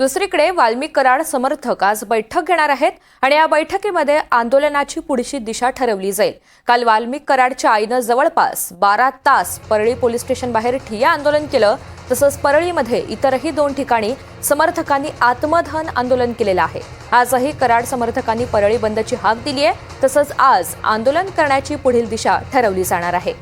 दुसरीकडे वाल्मिक कराड समर्थक आज बैठक घेणार आहेत आणि या बैठकीमध्ये आंदोलनाची पुढची दिशा ठरवली जाईल. काल वाल्मिक कराडच्या आईनं जवळपास बारा तास परळी पोलीस स्टेशन बाहेर ठिय्या आंदोलन केलं तसंच परळीमध्ये इतरही दोन ठिकाणी समर्थकांनी आत्मदहन आंदोलन केलेलं आहे. आजही कराड समर्थकांनी परळी बंदची हाक दिली आहे तसंच आज आंदोलन करण्याची पुढील दिशा ठरवली जाणार आहे.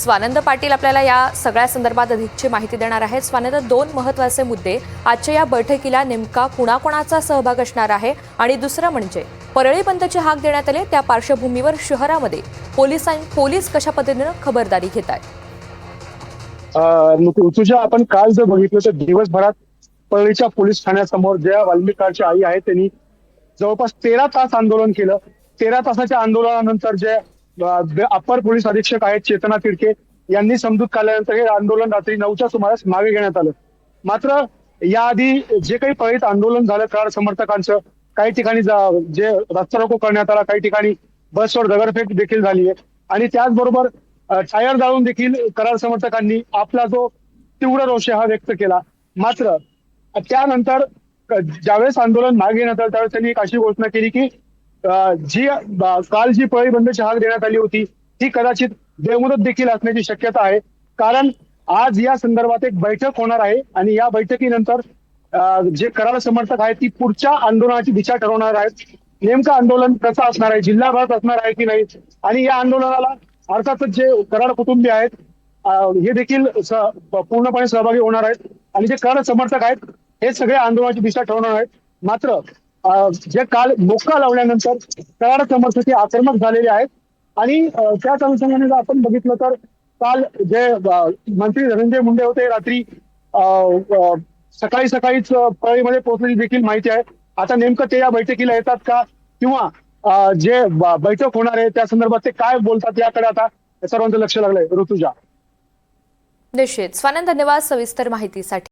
स्वानंद पाटील आपल्याला या सगळ्या संदर्भात अधिकची माहिती देणार आहेत. स्वानंद दोन महत्त्वाचे मुद्दे. आजच्या या बैठकीला नेमका कुणाकुणाचा सहभाग असणार आहे? आणि दुसरं म्हणजे परळी बंदची हाक देण्यात आली त्या पार्श्वभूमीवर शहरामध्ये पोलिसां पोलीस कशा पद्धतीनं खबरदारी घेत आहेत अं, ऋतुजा आपण काल जर बघितलं तर दिवसभरात परळीच्या पोलीस ठाण्यासमोर ज्या वाल्मिकाची आई आहे त्यांनी जवळपास तेरा तास आंदोलन केलं. तेरा तासाच्या आंदोलनानंतर जे अप्पर पोलीस अधीक्षक आहेत चेतना तिडके यांनी समजूत काढल्यानंतर हे आंदोलन रात्री नऊच्या सुमारास मागे घेण्यात आलं. मात्र याआधी जे काही पळीत आंदोलन झालं कार समर्थकांचं काही ठिकाणी जे रस्ता रोको करण्यात आला काही ठिकाणी बसवर दगडफेक देखील झाली आहे. आणि त्याचबरोबर टायर जाळून देखील करार समर्थकांनी आपला जो तीव्र रोष हा व्यक्त केला. मात्र त्यानंतर ज्यावेळेस आंदोलन मागे घेण्यात आलं त्यावेळेस त्यांनी एक अशी घोषणा केली की जी काल जी पळी बंदची हाक देण्यात आली होती ती कदाचित बेमुदत देखील असण्याची शक्यता आहे. कारण आज या संदर्भात एक बैठक होणार आहे आणि या बैठकीनंतर जे करार समर्थक आहेत ती पुढच्या आंदोलनाची दिशा ठरवणार आहेत. नेमकं आंदोलन कसं असणार आहे जिल्हाभरात असणार आहे की नाही? आणि या आंदोलनाला अर्थातच जे कराड कुटुंबीय आहेत हे देखील पूर्णपणे सहभागी होणार आहेत. आणि जे करार समर्थक आहेत हे सगळे आंदोलनाची दिशा ठरवणार आहेत. मात्र जे काल मोका लावल्यानंतर कराड समर्थक आक्रमक झालेले आहेत. आणि त्याच अनुषंगाने जर आपण बघितलं तर काल जे मंत्री धनंजय मुंडे होते रात्री अ, सकाळी सकाळीच अ, परळीमध्ये देखील माहिती आहे. आता नेमकं ते या बैठकीला येतात का? किंवा जे बैठक होणार आहे त्या संदर्भात ते काय बोलतात याकडे आता सर्वांचं लक्ष लागलंय. ऋतुजा. निश्चित. स्वानंद धन्यवाद सविस्तर माहितीसाठी.